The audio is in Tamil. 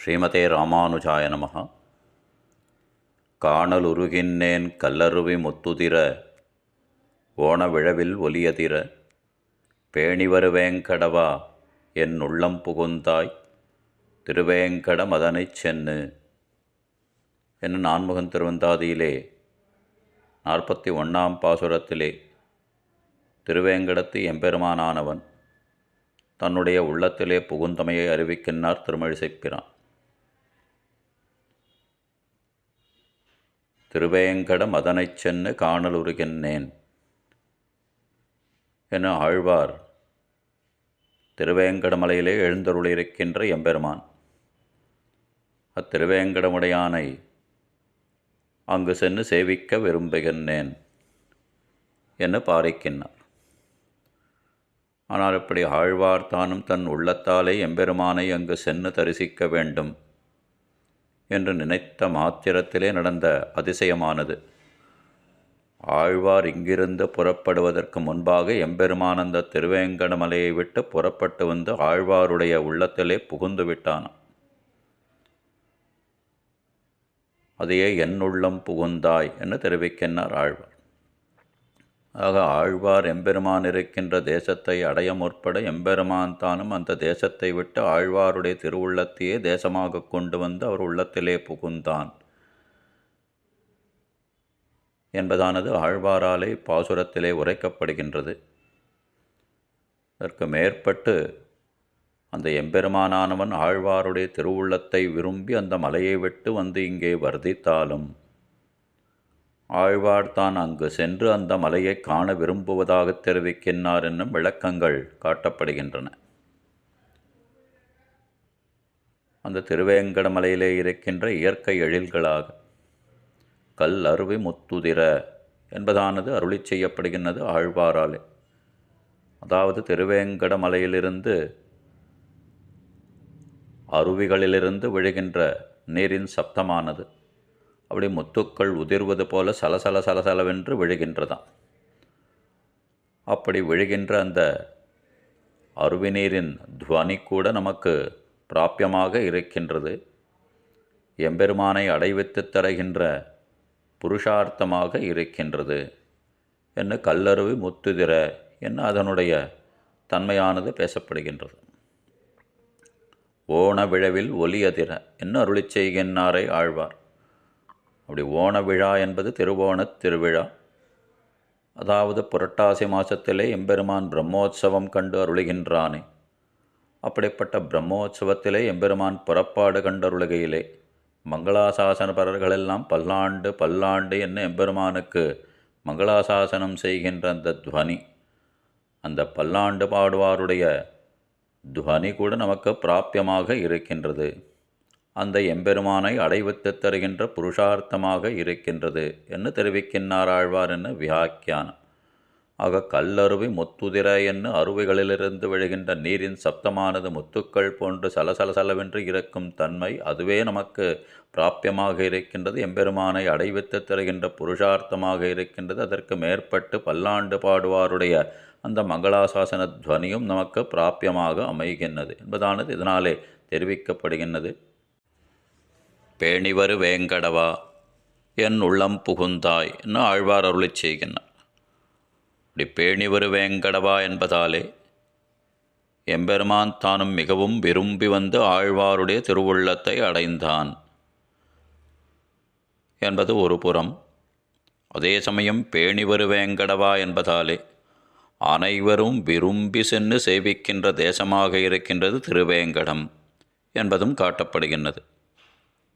ஸ்ரீமதே ராமானுஜாய நமः காணலுருகின்னேன் கல்லருவி முத்துதிர ஓண விழவில் ஒலியதிர. பேணி வருவேங்கடவா என் உள்ளம் புகுந்தாய் திருவேங்கட மதனைச் சென்னு. என்ன நான்முகன் திருவந்தாதியிலே நாற்பத்தி ஒன்றாம் பாசுரத்திலே திருவேங்கடத்து எம்பெருமானானவன் தன்னுடைய உள்ளத்திலே புகுந்தமையை அறிவிக்கின்றார் திருமழிசைப்பிரான். திருவேங்கட மதனைச் சென்று காணலுருகின்றேன் என ஆழ்வார் திருவேங்கடமலையிலே எழுந்தருளிருக்கின்ற எம்பெருமான். அத்திருவேங்கடமுடையானை அங்கு சென்று சேவிக்க விரும்புகின்றேன் என்று பாரிக்கின்றார் ஆனால் இப்படி ஆழ்வார் தானும் தன் உள்ளத்தாலே எம்பெருமானை அங்கு சென்று தரிசிக்க வேண்டும். என்று நினைத்த மாத்திரத்திலே நடந்த அதிசயமானது. ஆழ்வார் இங்கிருந்து புறப்படுவதற்கு முன்பாக எம்பெருமானந்த திருவேங்கடமலையை விட்டு புறப்பட்டு வந்து ஆழ்வாருடைய உள்ளத்திலே புகுந்து விட்டான் அதையே என் உள்ளம் புகுந்தாய் என்று தெரிவிக்கின்றார் ஆழ்வார். ஆக ஆழ்வார் எம்பெருமான் இருக்கின்ற தேசத்தை அடைய முற்பட எம்பெருமான் தானும் அந்த தேசத்தை விட்டு ஆழ்வாருடைய திருவுள்ளத்தையே தேசமாக கொண்டு வந்து அவர் உள்ளத்திலே புகுந்தான். என்பதானது ஆழ்வாராலே பாசுரத்திலே உரைக்கப்படுகின்றது. அதற்கு மேற்பட்டு அந்த எம்பெருமானானவன் ஆழ்வாருடைய திருவுள்ளத்தை விரும்பி அந்த மலையை விட்டு வந்து இங்கே வர்தித்தாலும் ஆழ்வார்தான் அங்கு சென்று அந்த மலையை காண விரும்புவதாக தெரிவிக்கின்றார் என்னும் விளக்கங்கள் காட்டப்படுகின்றன. அந்த திருவேங்கட மலையிலே இருக்கின்ற இயற்கை எழில்களாக கல் அருவி முத்துதிர என்பதானது அருளி செய்யப்படுகின்றது ஆழ்வாராலே. அதாவது திருவேங்கட மலையிலிருந்து அருவிகளிலிருந்து விழுகின்ற நீரின் சப்தமானது. அப்படி முத்துக்கள் உதிர்வது போல சலசல சலசலவென்று விழுகின்றதாம். அப்படி விழுகின்ற அந்த அருவிநீரின் துவனி கூட நமக்கு பிராப்பியமாக இருக்கின்றது. எம்பெருமானை அடைவித்து தருகின்ற புருஷார்த்தமாக இருக்கின்றது. என்று கல்லருவி முத்துதிர என்ன அதனுடைய தன்மையானது பேசப்படுகின்றது. ஓண விழவில் ஒலியதிர என்ன அருளி செய்கின்றாரை ஆழ்வார். அப்படி ஓண விழா என்பது திருவோணத் திருவிழா. அதாவது புரட்டாசி மாதத்திலே எம்பெருமான் பிரம்மோற்சவம் கண்டு அருளுகின்றானே. அப்படிப்பட்ட பிரம்மோற்சவத்திலே எம்பெருமான் புறப்பாடு கண்டருளுகையிலே மங்களாசாசனபரர்களெல்லாம் பல்லாண்டு பல்லாண்டு என்ன எம்பெருமானுக்கு மங்களாசாசனம் செய்கின்ற அந்த துவனி. அந்த பல்லாண்டு பாடுவாருடைய துவனி கூட நமக்கு பிராப்பியமாக இருக்கின்றது. அந்த எம்பெருமானை அடைவித்து தருகின்ற புருஷார்த்தமாக இருக்கின்றது என்று தெரிவிக்கின்றார் ஆழ்வார் என்ன வியாக்கியானம். ஆக கல்லருவி முத்துதிர என்ன அருவிகளிலிருந்து விழுகின்ற நீரின் சப்தமானது முத்துக்கள் போன்று சலசலசலவென்று இருக்கும் தன்மை அதுவே நமக்கு பிராப்பியமாக இருக்கின்றது. எம்பெருமானை அடைவித்து தருகின்ற புருஷார்த்தமாக இருக்கின்றது. அதற்கு மேற்பட்டு பல்லாண்டு பாடுவாருடைய அந்த மங்களாசாசன துவனியும் நமக்கு பிராப்பியமாக அமைகின்றது என்பதானது இதனாலே தெரிவிக்கப்படுகின்றது. பேணிவரு வேங்கடவா என் உள்ளம் புகுந்தாய் என்று ஆழ்வார் அருளி செய்கின்றார். இப்படி பேணிவரு வேங்கடவா என்பதாலே எம்பெருமான் தானும் மிகவும் விரும்பி வந்து ஆழ்வாருடைய திருவுள்ளத்தை அடைந்தான் என்பது ஒரு புறம். அதே சமயம் பேணிவரு வேங்கடவா என்பதாலே அனைவரும் விரும்பி சென்று சேவிக்கின்ற தேசமாக இருக்கின்றது திருவேங்கடம் என்பதும் காட்டப்படுகின்றது.